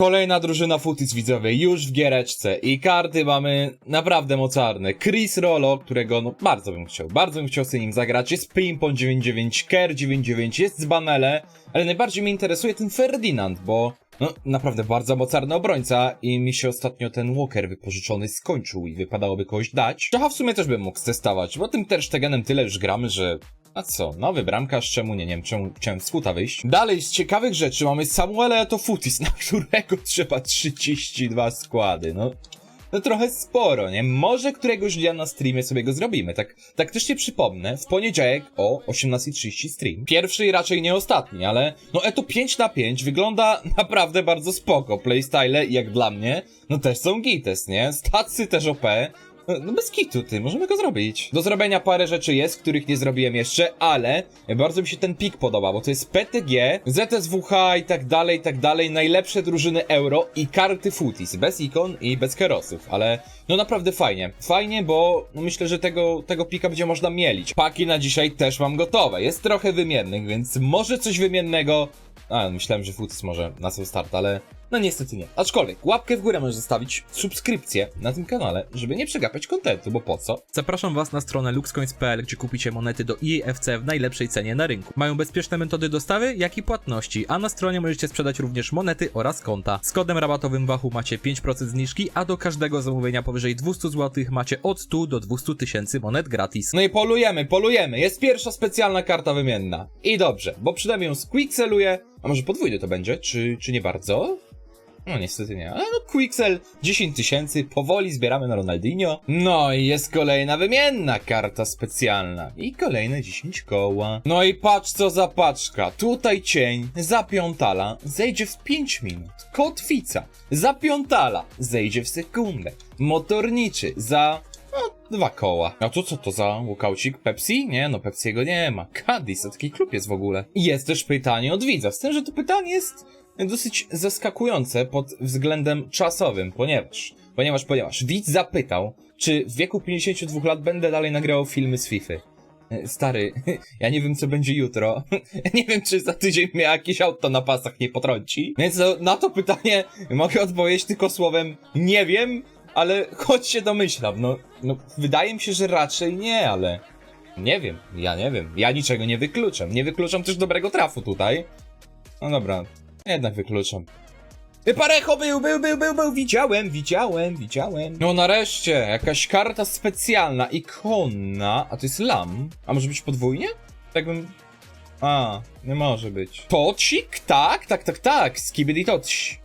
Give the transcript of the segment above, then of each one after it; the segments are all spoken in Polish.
Kolejna drużyna Futis widzowie, już w giereczce i karty mamy naprawdę mocarne. Chris Rolo, którego no bardzo bym chciał, bardzo bym chciał z nim zagrać, jest Pimpon 99, Ker 99, jest Zbanele, ale najbardziej mnie interesuje ten Ferdinand, bo no naprawdę bardzo mocarny obrońca i mi się ostatnio ten Walker wypożyczony skończył i wypadałoby kogoś dać. Czacha w sumie też bym mógł testować, bo tym Ter Stegenem tyle już gramy, że a co, nowy bramkarz, czemu nie, nie wiem, czemu chciałem z futa wyjść. Dalej, z ciekawych rzeczy mamy Samuela to Futis, na którego trzeba 32 składy, no. No trochę sporo, nie? Może któregoś dnia na streamie sobie go zrobimy. Tak, tak też się przypomnę, w poniedziałek o 18.30 stream. Pierwszy i raczej nie ostatni, ale no Eto 5 na 5 wygląda naprawdę bardzo spoko. Playstyle jak dla mnie, no też są gites, nie? Stacy też OP. No bez kitu, ty, możemy go zrobić. Do zrobienia parę rzeczy jest, których nie zrobiłem jeszcze, ale bardzo mi się ten pik podoba, bo to jest PTG, ZSWH i tak dalej, i tak dalej, najlepsze drużyny euro i karty Footies, bez ikon i bez kerosów, ale no naprawdę fajnie. Fajnie, bo no myślę, że tego, tego pika będzie można mielić. Paki na dzisiaj też mam gotowe, jest trochę wymiennych, więc może coś wymiennego a, myślałem, że Foots może na sam start, ale no niestety nie. Aczkolwiek, łapkę w górę możesz zostawić, subskrypcję na tym kanale, żeby nie przegapiać kontentu, bo po co? Zapraszam Was na stronę luxcoins.pl, gdzie kupicie monety do EAFC w najlepszej cenie na rynku. Mają bezpieczne metody dostawy, jak i płatności, a na stronie możecie sprzedać również monety oraz konta. Z kodem rabatowym Wachu macie 5% zniżki, a do każdego zamówienia powyżej 200 zł macie od 100 do 200 tysięcy monet gratis. No i polujemy, polujemy, jest pierwsza specjalna karta wymienna. I dobrze, bo przynajmniej ją squixeluję, a może podwójny to będzie, czy, czy nie bardzo? No niestety nie, ale no Quixel 10 tysięcy, powoli zbieramy na Ronaldinho. No i jest kolejna wymienna karta specjalna i kolejne 10 koła. No i patrz co za paczka, tutaj cień za piątala zejdzie w 5 minut. Kotwica za piątala zejdzie w sekundę. Motorniczy za no, dwa koła. A to co to za łukaucik? Pepsi? Nie, no Pepsiego nie ma. Cadiz, to taki klub jest w ogóle. I jest też pytanie od widza, z tym, że to pytanie jest dosyć zaskakujące pod względem czasowym, ponieważ, ponieważ, ponieważ widz zapytał, czy w wieku 52 lat będę dalej nagrywał filmy z FIFA. E, Stary, ja nie wiem co będzie jutro. nie wiem, czy za tydzień mnie jakieś auto na pasach nie potrąci. Więc na to pytanie mogę odpowiedzieć tylko słowem nie wiem, ale choć się domyślam. No, no, wydaje mi się, że raczej nie, ale nie wiem, ja nie wiem. Ja niczego nie wykluczam. Nie wykluczam też dobrego trafu tutaj. No dobra, jednak wykluczam. Parecho był, był, był, był, był, widziałem, widziałem, widziałem. No nareszcie, jakaś karta specjalna, ikona, a to jest lam. A może być podwójnie? Tak bym... A, nie może być. Tocik? Tak, tak, tak, tak, skibidi toci.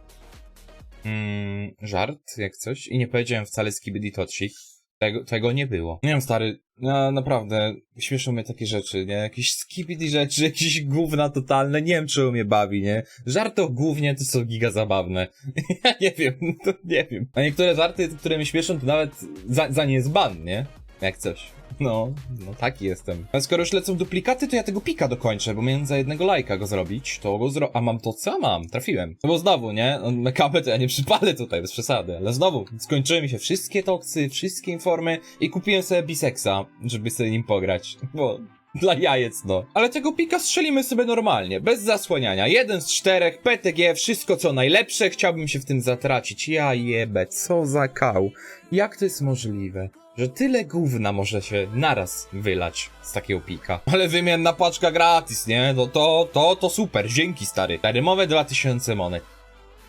Mm, żart, jak coś. I nie powiedziałem wcale skibidi toci. Tego, tego nie było. Nie wiem, stary, no, naprawdę, śmieszą mnie takie rzeczy, nie? Jakieś skibidi rzeczy, jakieś gówna totalne, nie wiem, mnie bawi, nie? Żarty o głównie to są giga zabawne. ja nie wiem, to nie wiem. A niektóre żarty, które mnie śmieszą, to nawet za, za nie jest ban, nie? Jak coś. No, no taki jestem. A skoro już lecą duplikaty, to ja tego pika dokończę, bo miałem za jednego lajka go zrobić, to go zro... A mam to co? Mam, trafiłem. No bo znowu, nie? No, kapę to ja nie przypalę tutaj, bez przesady, ale znowu, skończyły mi się wszystkie toksy, wszystkie informy i kupiłem sobie biseksa, żeby sobie nim pograć, bo... Dla jajec, no. Ale tego pika strzelimy sobie normalnie, bez zasłaniania. Jeden z czterech, PTG, wszystko co najlepsze, chciałbym się w tym zatracić. Ja jebę, co za kał. Jak to jest możliwe? że tyle gówna może się naraz wylać z takiego pika. Ale wymienna paczka gratis, nie? No to, to, to super, dzięki stary. Rymowe 2000 monet.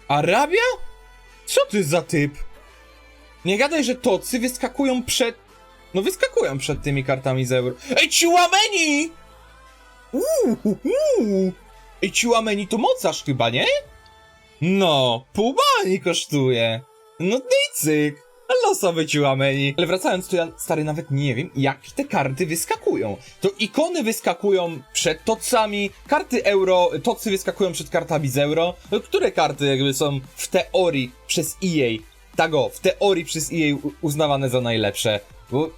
Arabia? Co ty za typ? Nie gadaj, że tocy wyskakują przed... No wyskakują przed tymi kartami z euro. Ej, Ciłameni! Uuu. Ej, Ciłameni to mocarz chyba, nie? No, pół bani kosztuje. No dycyk. Losowy ciłameni. Ale wracając, to ja stary nawet nie wiem, jak te karty wyskakują. To ikony wyskakują przed tocami, karty euro, tocy wyskakują przed kartami z euro. No, które karty jakby są w teorii przez EA, tago, w teorii przez EA uznawane za najlepsze? Bo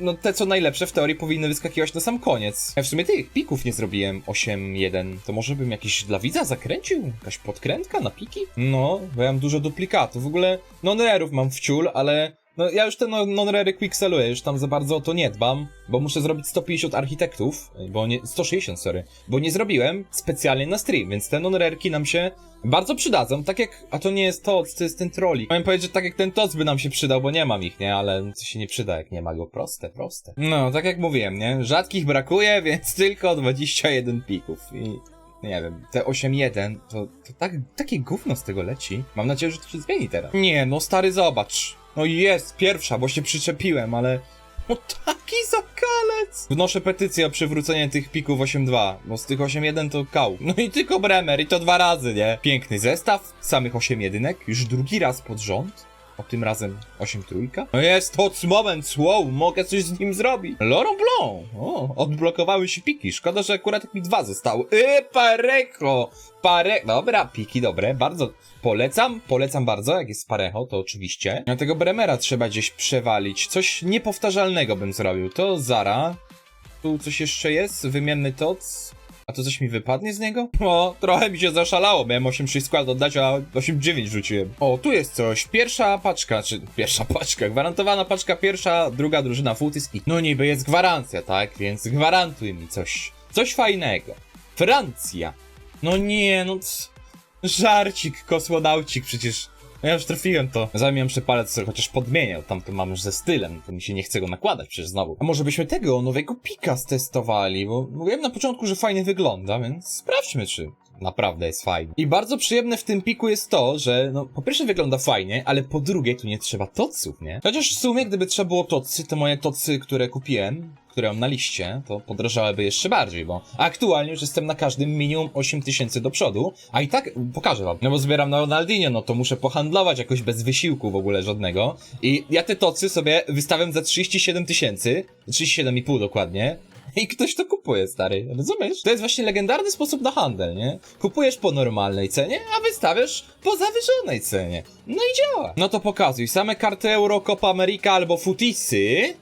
no te co najlepsze w teorii powinny wyskakiwać na sam koniec. Ja w sumie tych pików nie zrobiłem 8-1. To może bym jakiś dla widza zakręcił? Jakaś podkrętka na piki? No, bo ja mam dużo duplikatów. W ogóle non-rarów mam w ciul, ale No ja już te no- non-rary quickseluję, już tam za bardzo o to nie dbam, bo muszę zrobić 150 architektów, bo nie, 160, sorry, bo nie zrobiłem specjalnie na stream, więc te non-rareki nam się bardzo przydadzą, tak jak, a to nie jest TOC, to jest ten trolik. Miałem powiedzieć, że tak jak ten TOC by nam się przydał, bo nie mam ich, nie, ale to się nie przyda, jak nie ma go, proste, proste. No, tak jak mówiłem, nie, rzadkich brakuje, więc tylko 21 pików i... Nie wiem, te 8.1 to, to tak, takie gówno z tego leci. Mam nadzieję, że to się zmieni teraz. Nie, no stary, zobacz. No jest, pierwsza, bo się przyczepiłem, ale... No taki zakalec! Wnoszę petycję o przywrócenie tych pików 8.2, bo z tych 8.1 to kał. No i tylko Bremer, i to dwa razy, nie? Piękny zestaw, samych 8.1, już drugi raz pod rząd. O tym razem 8 trójka. No jest to moment, wow, mogę coś z nim zrobić. Laurent Blanc, o, odblokowały się piki. Szkoda, że akurat mi dwa zostały. Yy, parecho, pare... Dobra, piki dobre, bardzo polecam, polecam bardzo, jak jest parecho, to oczywiście. Na tego Bremera trzeba gdzieś przewalić. Coś niepowtarzalnego bym zrobił. To Zara. Tu coś jeszcze jest, wymienny toc. A to coś mi wypadnie z niego? O, trochę mi się zaszalało. Miałem 8-6 skład oddać, a 8-9 rzuciłem. O, tu jest coś. Pierwsza paczka, czy pierwsza paczka, gwarantowana paczka pierwsza, druga drużyna Futis i no niby jest gwarancja, tak? Więc gwarantuj mi coś. Coś fajnego. Francja. No nie, no żarcik, kosmonaucik, przecież no ja już trafiłem to. Zamiast przepalec sobie chociaż podmieniał, tam to mam już ze stylem, to mi się nie chce go nakładać przecież znowu. A może byśmy tego nowego pika stestowali, bo mówiłem na początku, że fajnie wygląda, więc sprawdźmy, czy naprawdę jest fajny. I bardzo przyjemne w tym piku jest to, że no po pierwsze wygląda fajnie, ale po drugie tu nie trzeba toców, nie? Chociaż w sumie gdyby trzeba było tocy, to moje tocy, które kupiłem, które mam na liście, to podrożałyby jeszcze bardziej, bo aktualnie już jestem na każdym minimum 8000 do przodu, a i tak pokażę wam. No bo zbieram na Ronaldinho, no to muszę pohandlować jakoś bez wysiłku w ogóle żadnego. I ja te tocy sobie wystawiam za 37 tysięcy, 37,5 dokładnie, i ktoś to kupuje, stary. Rozumiesz? To jest właśnie legendarny sposób na handel, nie? Kupujesz po normalnej cenie, a wystawiasz po zawyżonej cenie. No i działa. No to pokazuj. Same karty Euro, Copa America albo Futisy.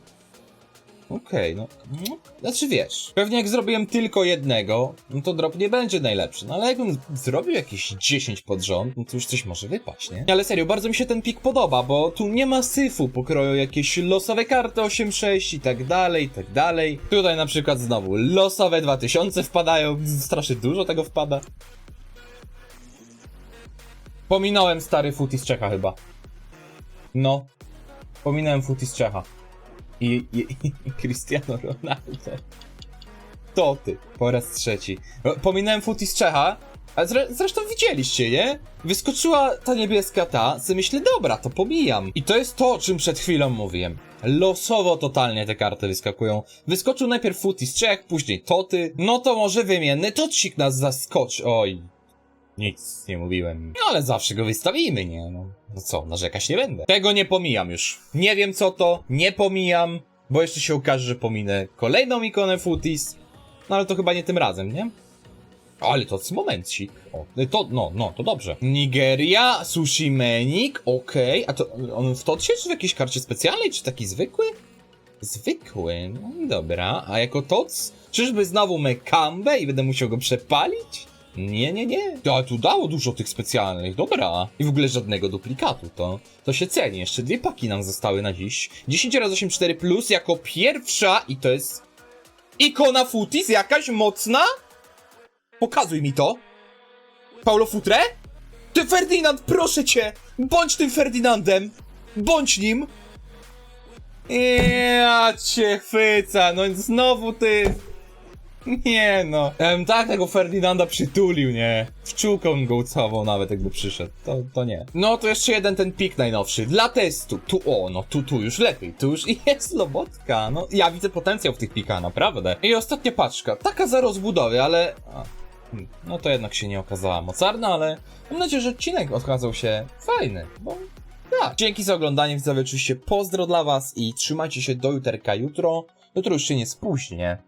Okej, no, no. Znaczy wiesz, pewnie jak zrobiłem tylko jednego, no to drop nie będzie najlepszy. No ale jakbym zrobił jakieś 10 pod rząd, no to już coś może wypaść, nie? Ale serio, bardzo mi się ten pik podoba, bo tu nie ma syfu pokroju jakieś losowe karty 8-6 i tak dalej, i tak dalej. Tutaj na przykład znowu losowe 2000 wpadają, strasznie dużo tego wpada. Pominąłem stary futi z Czecha chyba. No. Pominąłem futi z Czecha. I, i, i Cristiano Ronaldo. To ty, po raz trzeci. Pominąłem futi z Czecha, a zre, zresztą widzieliście, nie? Wyskoczyła ta niebieska ta, co myślę, dobra, to pomijam. I to jest to, o czym przed chwilą mówiłem. Losowo totalnie te karty wyskakują. Wyskoczył najpierw futi z Czech, później Toty. No to może wymienny Tocik nas zaskoczy. Oj, nic nie mówiłem. No ale zawsze go wystawimy, nie? No, no co, narzekać nie będę. Tego nie pomijam już. Nie wiem co to, nie pomijam, bo jeszcze się okaże, że pominę kolejną ikonę Footies. No ale to chyba nie tym razem, nie? Ale to momencik. O, to, no, no, to dobrze. Nigeria, Sushi Menik, okej. A to on w Totsie, czy w jakiejś karcie specjalnej, czy taki zwykły? Zwykły, no dobra. A jako Tots? Czyżby znowu Mekambe i będę musiał go przepalić? Nie, nie, nie. A tu dało dużo tych specjalnych, dobra. I w ogóle żadnego duplikatu, to, to się ceni. Jeszcze dwie paki nam zostały na dziś. 10 razy 8 4 plus jako pierwsza i to jest ikona Futis jakaś mocna? Pokazuj mi to. Paulo Futre? Ty Ferdynand, proszę cię! Bądź tym Ferdynandem! Bądź nim! Ja cię chwyca, no znowu ty... Nie no. Em, tak tego Ferdynanda przytulił, nie? W czółkę on go nawet jakby przyszedł. To, to nie. No to jeszcze jeden ten pik najnowszy. Dla testu. Tu, o, no tu, tu już lepiej. Tu już jest lobotka. No ja widzę potencjał w tych pika, naprawdę. I ostatnia paczka. Taka za rozbudowy, ale... Hmm, no to jednak się nie okazała mocarna, ale mam nadzieję, że odcinek okazał się fajny, bo tak. Dzięki za oglądanie, widzowie, oczywiście pozdro dla was i trzymajcie się do juterka jutro. Jutro już się nie spóźnię.